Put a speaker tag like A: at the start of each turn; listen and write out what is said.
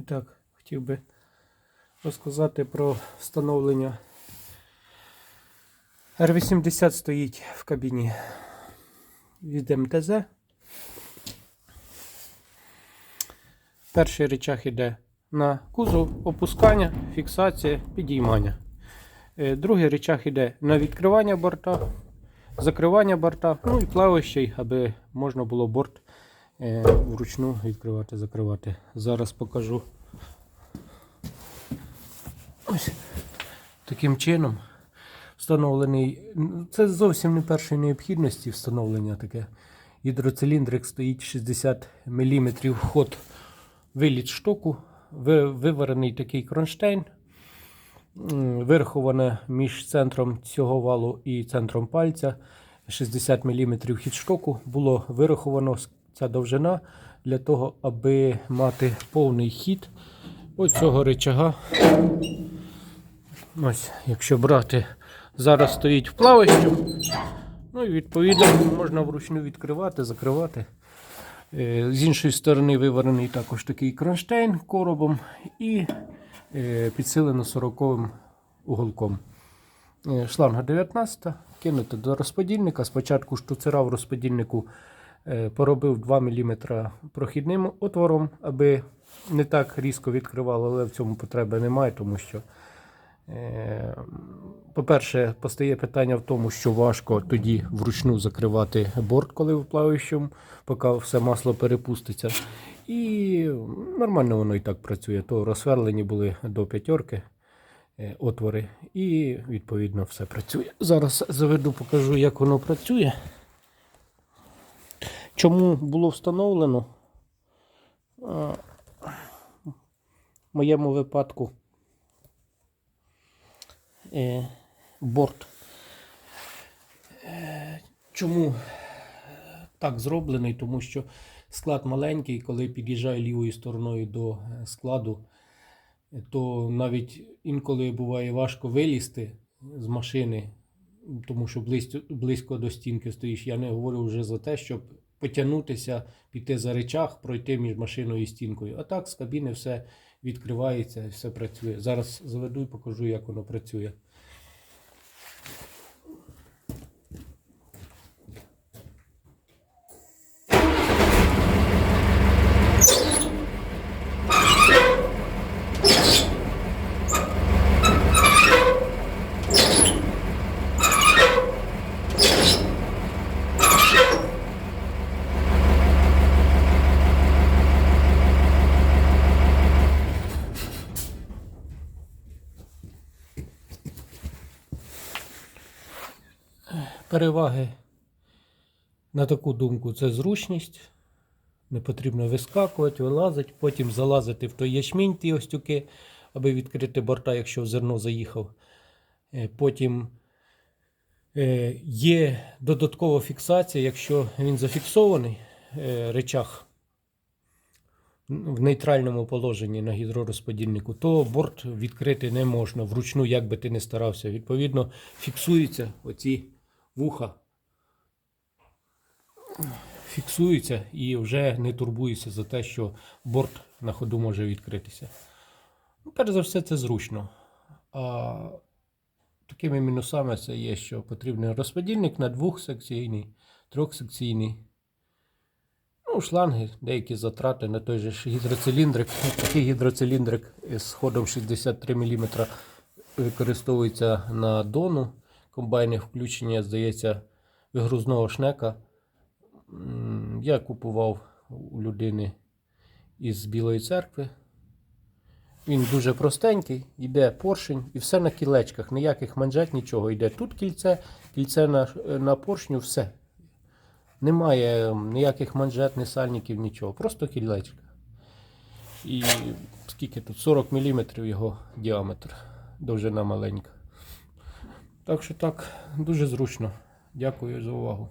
A: І так, хотів би розказати про встановлення. R80 стоїть в кабіні від МТЗ. Перший речах іде на кузов, опускання, фіксація, підіймання. Е, Другий речах іде на відкривання борта, закривання борта, ну і плаваючий, аби можна було борт вручну відкривати, закривати. Зараз покажу. Ось таким чином встановлений. Це зовсім не першої необхідності встановлення таке. Гідроциліндрик стоїть 60 мм ход виліт штоку, виварений такий кронштейн. Вираховане між центром цього валу і центром пальця 60 мм хід штоку. Було вираховано ця довжина для того, аби мати повний хід оцього речага. Ось, якщо брати, зараз стоїть в плавищу. Ну і відповідно можна вручну відкривати, закривати. Е, З іншої сторони виварений також такий кронштейн коробом і е, підсилено 40 уголком. Е, Шланга 19, кинути до розподільника. Спочатку штуцера в розподільнику поробив 2 мм прохідним отвором, аби не так різко відкривало, але в цьому потреби немає, тому що. Е, По-перше, постає питання в тому, що важко тоді вручну закривати борт, коли в плаваючому, поки все масло перепуститься. І нормально воно і так працює. То розсверлені були до п'ятерки е, отвори, і відповідно все працює. Зараз заведу, покажу, як воно працює. Чому було встановлено? В моєму випадку е, борт. Е, Чому так зроблений? Тому що склад маленький, коли під'їжджає лівою стороною до е, складу, е, то навіть інколи буває важко вилізти з машини, тому що близько до стінки стоїш. Я не говорю вже за те, щоб потягнутися, піти за речах, пройти між машиною і стінкою. А так з кабіни все відкривається, все працює. Зараз заведу і покажу, як воно працює. Переваги на таку думку це зручність. Не потрібно вискакувати, вилазити, потім залазити в той ячмінь, ті остюки, аби відкрити борта, якщо в зерно заїхав. Е, Потім е, є додаткова фіксація, якщо він зафіксований е, речах в нейтральному положенні на гідророзподільнику, то борт відкрити не можна вручну, як би ти не старався. Відповідно, фіксуються оці вуха. Фіксуються і вже не турбуюся за те, що борт на ходу може відкритися. Ну, перш за все, це зручно. А такими мінусами це є, що потрібен розподільник на двохсекційний, трьохсекційний. Ну, шланги, деякі затрати на той же гідроциліндрик. Такий гідроциліндрик з ходом 63 мм використовується на дону. Комбайни включення, здається, вигрузного шнека. Я купував у людини із Білої церкви. Він дуже простенький, йде поршень і все на кілечках, ніяких манжет, нічого. Йде тут кільце, кільце на, на поршню, все. Немає ніяких манжет, ні сальників, нічого. Просто кілечка. І скільки тут? 40 мм його діаметр. Довжина маленька. Так що так, дуже зручно. Дякую за увагу.